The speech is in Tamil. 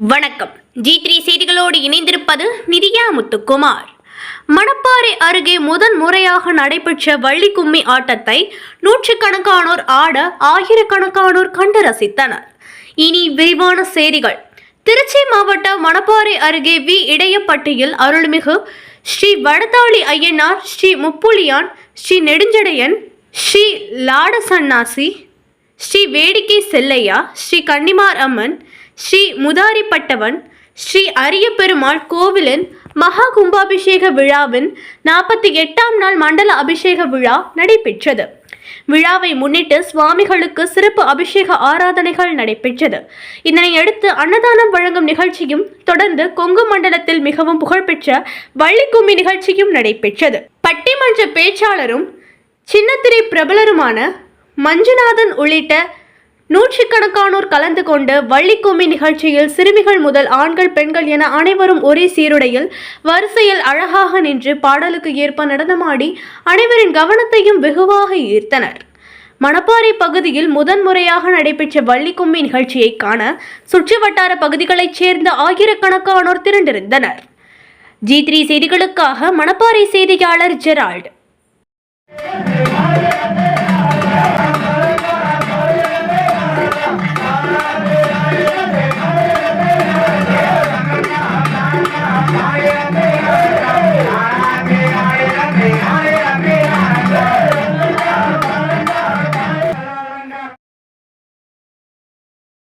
வணக்கம். ஜி த்ரீ செய்திகளோடு இணைந்திருப்பது நிதியா முத்துக்குமார். மணப்பாறை அருகே முதன் முறையாக நடைபெற்ற வள்ளி கும்மி ஆட்டத்தை நூற்றுக்கணக்கானோர் ஆட ஆயிரக்கணக்கானோர் கண்டு ரசித்தனர். இனி விரிவான செய்திகள். திருச்சி மாவட்டம் மணப்பாறை அருகே வி. இடையப்பட்டியில் அருள்மிகு ஸ்ரீ வடதாளி ஐயனார் ஸ்ரீ முப்புலியான் ஸ்ரீ நெடுஞ்சடையன் ஸ்ரீ லாட சன்னாசி ஸ்ரீ வேடிக்கை செல்லையா ஸ்ரீ கன்னிமார் அம்மன் ஸ்ரீ முதாரிப்பட்டவன் ஸ்ரீ அரிய பெருமாள் கோவிலின் மகா கும்பாபிஷேக விழாவின் நாற்பத்தி எட்டாம் நாள் மண்டல அபிஷேக விழா நடைபெற்றது. விழாவை முன்னிட்டு சுவாமிகளுக்கு சிறப்பு அபிஷேக ஆராதனைகள் நடைபெற்றது. இதனையடுத்து அன்னதானம் வழங்கும் நிகழ்ச்சியும் தொடர்ந்து கொங்கு மண்டலத்தில் மிகவும் புகழ்பெற்ற வள்ளிக்கும்மி நிகழ்ச்சியும் நடைபெற்றது. பட்டிமன்ற பேச்சாளரும் சின்னத்திரை பிரபலருமான மஞ்சுநாதன் உள்ளிட்ட நூற்றுக்கணக்கானோர் கலந்து கொண்டு வள்ளிக்கும்மி நிகழ்ச்சியில் சிறுமிகள் முதல் ஆண்கள் பெண்கள் என அனைவரும் ஒரே சீருடையில் வரிசையில் அழகாக நின்று பாடலுக்கு ஏற்ப நடனமாடி அனைவரின் கவனத்தையும் வெகுவாக ஈர்த்தனர். மணப்பாறை பகுதியில் முதன்முறையாக நடைபெற்ற வள்ளிக்கும்மி நிகழ்ச்சியை காண சுற்றுவட்டார பகுதிகளைச் சேர்ந்த ஆயிரக்கணக்கானோர் திரண்டிருந்தனர். ஜி த்ரீ செய்திகளுக்காக மணப்பாறை செய்தியாளர் ஜெரால்டு.